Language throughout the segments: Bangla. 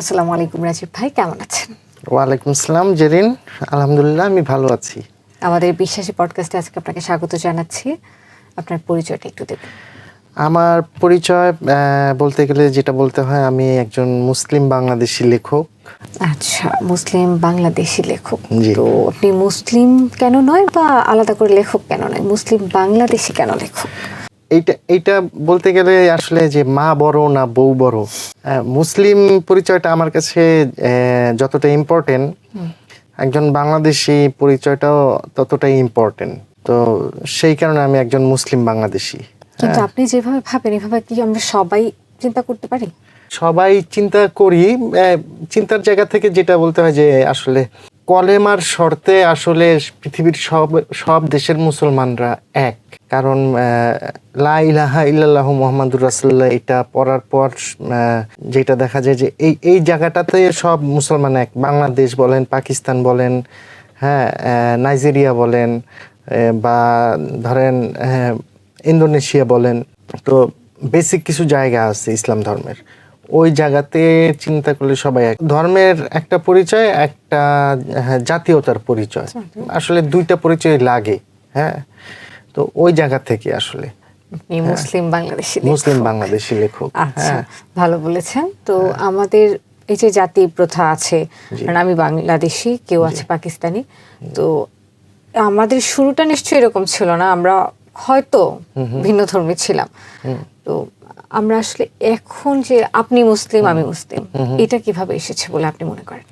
আসসালামু আলাইকুম রাজীব ভাই কেমন আছেন? ওয়ালাইকুম আসসালাম জেরিন। আলহামদুলিল্লাহ আমি ভালো আছি। আমাদের বিশ্বাসী পডকাস্টে আজকে আপনাকে স্বাগত জানাচ্ছি। আপনার পরিচয়টা একটু দেবেন আমার পরিচয় বলতে গেলে যেটা বলতে হয় আমি একজন মুসলিম বাংলাদেশি লেখক। আচ্ছা মুসলিম বাংলাদেশি লেখক। তো আপনি মুসলিম কেন নয় বা আলাদা করে লেখক কেন নয়? মুসলিম বাংলাদেশি কেন লেখক? এইটা এইটা বলতে গেলে আসলে যে মা বড় না বউ বড় মুসলিম পরিচয়টা আমার কাছে যতটা ইম্পর্টেন্ট একজন বাংলাদেশি পরিচয়টাও ততটাই ইম্পর্টেন্ট তো সেই কারণে আমি একজন মুসলিম বাংলাদেশি। কিন্তু আপনি যেভাবে ভাবেন এভাবে কি আমরা সবাই চিন্তা করতে পারি? সবাই চিন্তা করি চিন্তার জায়গা থেকে যেটা বলতে হয় যে আসলে কলেমার শর্তে আসলে পৃথিবীর সব সব দেশের মুসলমানরা এক। কারণ লা ইলাহা ইল্লাল্লাহু মুহাম্মাদুর রাসূলুল্লাহ, এটা পড়ার পর যেটা দেখা যায় যে এই এই জায়গাটাতে সব মুসলমান এক। বাংলাদেশ বলেন, পাকিস্তান বলেন হ্যাঁ নাইজেরিয়া বলেন বা ধরেন ইন্দোনেশিয়া বলেন। তো বেসিক কিছু জায়গা আছে ইসলাম ধর্মের। ওই জায়গাতে চিন্তা করলে সবাই এক ধর্মের একটা পরিচয় একটা হ্যাঁ, জাতীয়তার পরিচয়। আসলে দুইটা পরিচয় লাগে হ্যাঁ? তো ওই জায়গা থেকে আসলে। মুসলিম বাংলাদেশি মুসলিম বাংলাদেশি লেখক আচ্ছা হ্যাঁ। ভালো বলেছেন। তো আমাদের এই যে জাতি প্রথা আছে কারণ আমি বাংলাদেশি কেউ আছে পাকিস্তানি তো আমাদের শুরুটা নিশ্চয়ই এরকম ছিল না আমরা হয়তো ভিন্ন ধর্মী ছিলাম। তো আমরা আসলে এখন যে আপনি মুসলিম আমি মুসলিম এটা কীভাবে এসেছে বলে আপনি মনে করেন?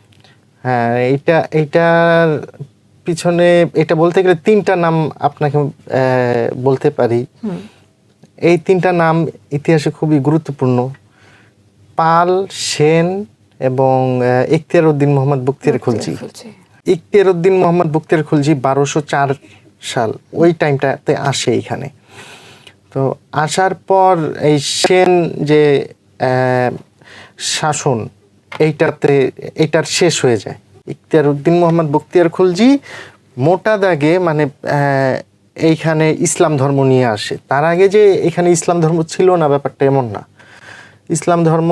হ্যাঁ এইটা এইটার পিছনে এটা বলতে গেলে তিনটা নাম আপনাকে বলতে পারি। এই তিনটা নাম ইতিহাসে খুবই গুরুত্বপূর্ণ। পাল সেন এবং ইখতিয়ার উদ্দিন মোহাম্মদ বক্তিয়ার খুলজি। ইখতিয়ার উদ্দিন মোহাম্মদ বক্তিয়ার খুলজি বারোশো চার সাল ওই টাইমটাতে আসে এখানে। তো আসার পর এই সেন যে শাসন এইটাতে এইটার শেষ হয়ে যায়। ইখতিয়ার উদ্দিন মোহাম্মদ বক্তিয়ার খুলজি মোটা দাগে মানে এইখানে ইসলাম ধর্ম নিয়ে আসে। তার আগে যে এখানে ইসলাম ধর্ম ছিল না ব্যাপারটা এমন না। ইসলাম ধর্ম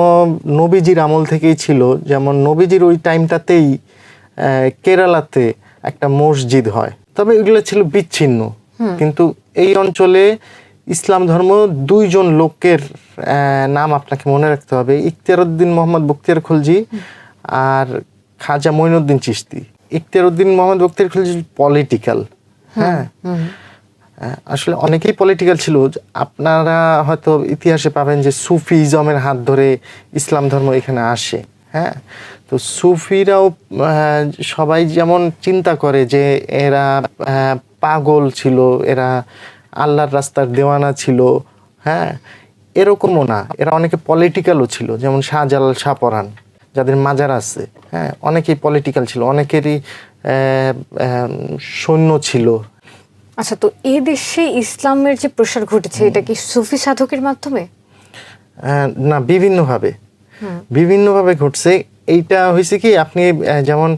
নবীজির আমল থেকেই ছিল। যেমন নবীজির ওই টাইমটাতেই আহ, কেরালাতে একটা মসজিদ হয়। তবে এগুলো ছিল বিচ্ছিন্ন। কিন্তু এই অঞ্চলে ইসলাম ধর্ম দুইজন লোকের নাম আপনাকে মনে রাখতে হবে। ইখতিয়ারউদ্দিন মোহাম্মদ বক্তিয়ার খুলজি আর খাজা মঈনুদ্দিন চিশতি। ইখতিয়ারউদ্দিন মোহাম্মদ বক্তিয়ার খুলজি পলিটিক্যাল হ্যাঁ? আসলে অনেকেই পলিটিক্যাল ছিল। আপনারা হয়তো ইতিহাসে পাবেন যে সুফিজমের হাত ধরে ইসলাম ধর্ম এখানে আসে হ্যাঁ? তো সুফিরাও সবাই যেমন চিন্তা করে যে এরা পাগল ছিল এরা আল্লাহর রাস্তার দেওয়ানা ছিল হ্যাঁ? এরকমও না। এরা অনেকে পলিটিক্যালও ছিল যেমন শাহজালাল শাহপরান যাদের মাজার আছে হ্যাঁ? অনেকেই পলিটিক্যাল ছিল অনেকেরই সৈন্য ছিল। আচ্ছা তো এই দেশে ইসলামের যে প্রসার ঘটেছে এটা কি সুফি সাধকের মাধ্যমে? না বিভিন্নভাবে। বিভিন্নভাবে ঘটছে। এইটা হয়েছে কি আপনি যেমন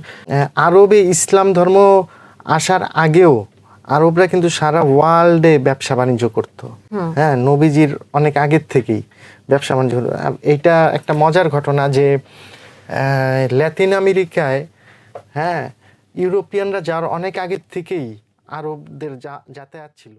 আরবে ইসলাম ধর্ম আসার আগেও আরবরা কিন্তু সারা ওয়ার্ল্ডে ব্যবসা বাণিজ্য করত। হ্যাঁ নবীজির অনেক আগের থেকেই ব্যবসা বাণিজ্য করতো। এইটা একটা মজার ঘটনা যে ল্যাতিন আমেরিকায় হ্যাঁ ইউরোপিয়ানরা যার অনেক আগের থেকেই আরবদের যা যাতায়াত ছিল।